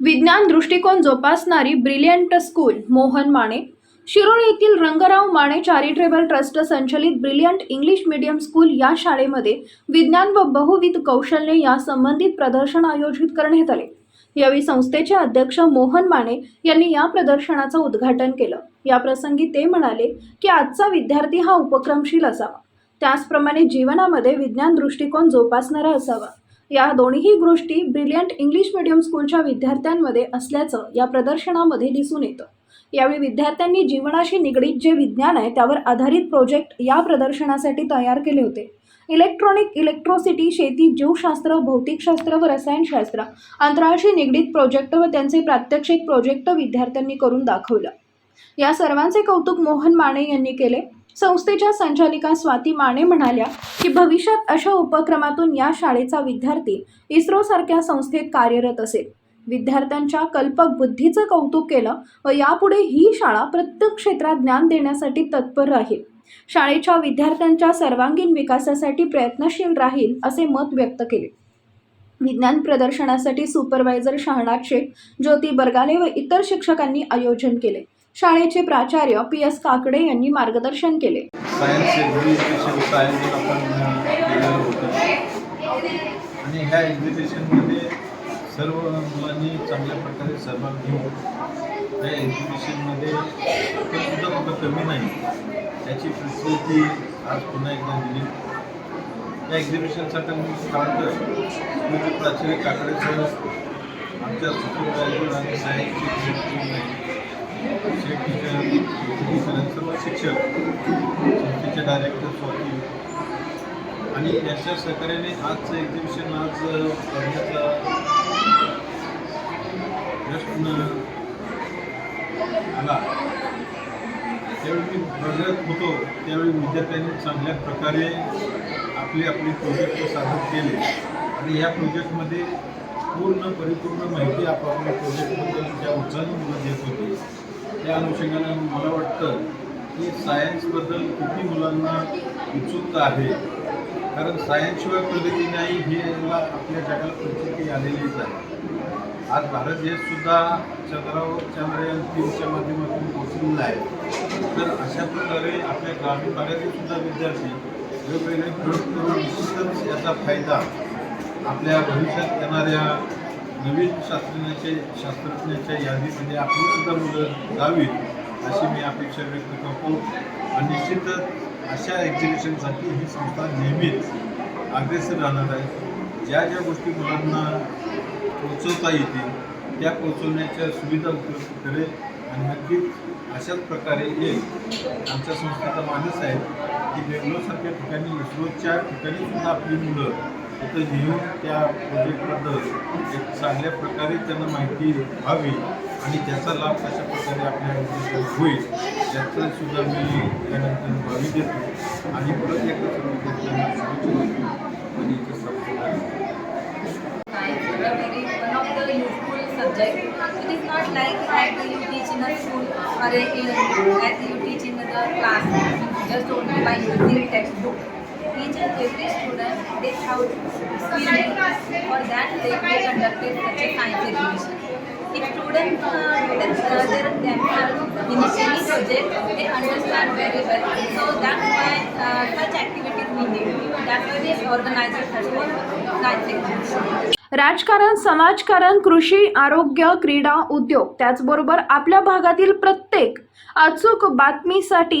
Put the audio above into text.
विज्ञान दृष्टिकोन जोपासणारी ब्रिलियंट स्कूल मोहन माने. शिरोळ येथील रंगराव माने चॅरिटेबल ट्रस्ट संचलित ब्रिलियंट इंग्लिश मीडियम स्कूल या शाळेमध्ये विज्ञान व बहुविध कौशल्ये या संबंधित प्रदर्शन आयोजित करण्यात आले. यावेळी संस्थेचे अध्यक्ष मोहन माने यांनी या प्रदर्शनाचं उद्घाटन केलं. या प्रसंगी ते म्हणाले की आजचा विद्यार्थी हा उपक्रमशील असावा. त्याचप्रमाणे जीवनामध्ये विज्ञान दृष्टिकोन जोपासणारा असावा. या दोन्ही गोष्टी ब्रिलियंट इंग्लिश मीडियम स्कूलच्या विद्यार्थ्यांमध्ये असल्याचं या प्रदर्शनामध्ये दिसून येतं. यावेळी विद्यार्थ्यांनी जीवनाशी निगडीत जे विज्ञान आहे त्यावर आधारित प्रोजेक्ट या प्रदर्शनासाठी तयार केले होते. इलेक्ट्रॉनिक इलेक्ट्रोसिटी शेती जीवशास्त्र भौतिकशास्त्र व रसायनशास्त्र अंतराळशी निगडीत प्रोजेक्ट व त्यांचे प्रात्यक्षिक प्रोजेक्ट विद्यार्थ्यांनी करून दाखवलं. या सर्वांचे कौतुक मोहन माने यांनी केले. संस्थेच्या संचालिका स्वाती माने म्हणाल्या की भविष्यात अशा उपक्रमातून या शाळेचा विद्यार्थी इस्रो सारख्या संस्थेत कार्यरत असेल. विद्यार्थ्यांच्या कल्पक बुद्धीचं कौतुक केलं व यापुढे ही शाळा प्रत्येक क्षेत्रात ज्ञान देण्यासाठी तत्पर राहील. शाळेच्या विद्यार्थ्यांच्या सर्वांगीण विकासासाठी प्रयत्नशील राहील असे मत व्यक्त केले. विज्ञान प्रदर्शनासाठी सुपरवायझर शहानाज शेख ज्योती बरगाले व इतर शिक्षकांनी आयोजन केले. शाळेचे प्राचार्य पी एस काकडे यांनी मार्गदर्शन केले. सायन्स आणि ह्या एक्झिबिशनमध्ये सर्व मुलांनी चांगल्या प्रकारे सहभाग घेऊन त्या एक्झिबिशनमध्ये सुद्धा कुठं कमी नाही त्याची प्रसिद्धी आज पुन्हा एकदा दिली. या एक्झिबिशनसाठी मी काढतं म्हणजे प्राचार्य काकडेसह आमच्या सुखी आणि सायन्सची शेख टीचर सर्व शिक्षक संस्थेचे डायरेक्टर स्वाती. आणि याच्या सहकार्याने आजचं एक्झिबिशन आज करण्याचा प्रश्न आला. त्यावेळी मी बघत होतो त्यावेळी विद्यार्थ्यांनी चांगल्या प्रकारे आपले आपले प्रोजेक्ट सादर केले. आणि या प्रोजेक्टमध्ये पूर्ण परिपूर्ण माहिती आपापल्या प्रोजेक्टबद्दल ज्या उत्साहाने मुलं देत होती. त्या अनुषंगानं मला वाटतं की सायन्सबद्दल किती मुलांना उत्सुकता आहे. कारण सायन्सशिवाय प्रगती नाही हे याला आपल्या जगाला प्रचिती आलेलीच आहे. आज भारत देशसुद्धा चंद्रावर चंद्रयान तीनच्या माध्यमातून पोहोचलेला आहे. तर अशा प्रकारे आपल्या ग्रामीण भागातील सुद्धा विद्यार्थी वेगवेगळे प्रयोग करून निश्चितच याचा फायदा आपल्या भविष्यात येणाऱ्या नवीन शास्त्रज्ञाचे शास्त्रज्ञाच्या यादीमध्ये आपली सुद्धा मुलं जावीत अशी मी अपेक्षा व्यक्त करतो. आणि निश्चितच अशा एक्झिबिशनसाठी ही संस्था नेहमीच अग्रेसर राहणार आहे. ज्या ज्या गोष्टी मुलांना पोचवता येतील त्या पोचवण्याच्या सुविधा उपलब्ध करेल. आणि नक्कीच अशाच प्रकारे एक आमच्या संस्थेचा मानस आहे की बेंगलोरसारख्या ठिकाणी इस्रोच्या ठिकाणी सुद्धा आपली मुलं तिथं घेऊन त्या प्रोजेक्टबद्दल एक चांगल्या प्रकारे त्यांना माहिती व्हावी आणि त्याचा लाभ कशा प्रकारे आपल्या विद्यार्थ्यांना होईल त्याचं सुद्धा मी त्यानंतर भावी देतो आणि परत एकदा सर्व विद्यार्थ्यांना शुभेच्छा देतो आणि इथे संपतो Science is a very one of the useful subject. It is not like that you teach in a school or in, as you teach in the class just only by using textbook. Each and every student they have experience. For that they they conducted such a science exhibition. If students uh, students uh, their themselves in any project they understand very well. So that's why uh, such activities we need. That's why we organize such a science exhibition. राजकारण समाजकारण कृषी आरोग्य क्रीडा उद्योग त्याचबरोबर आपल्या भागातील प्रत्येक अचूक बातमीसाठी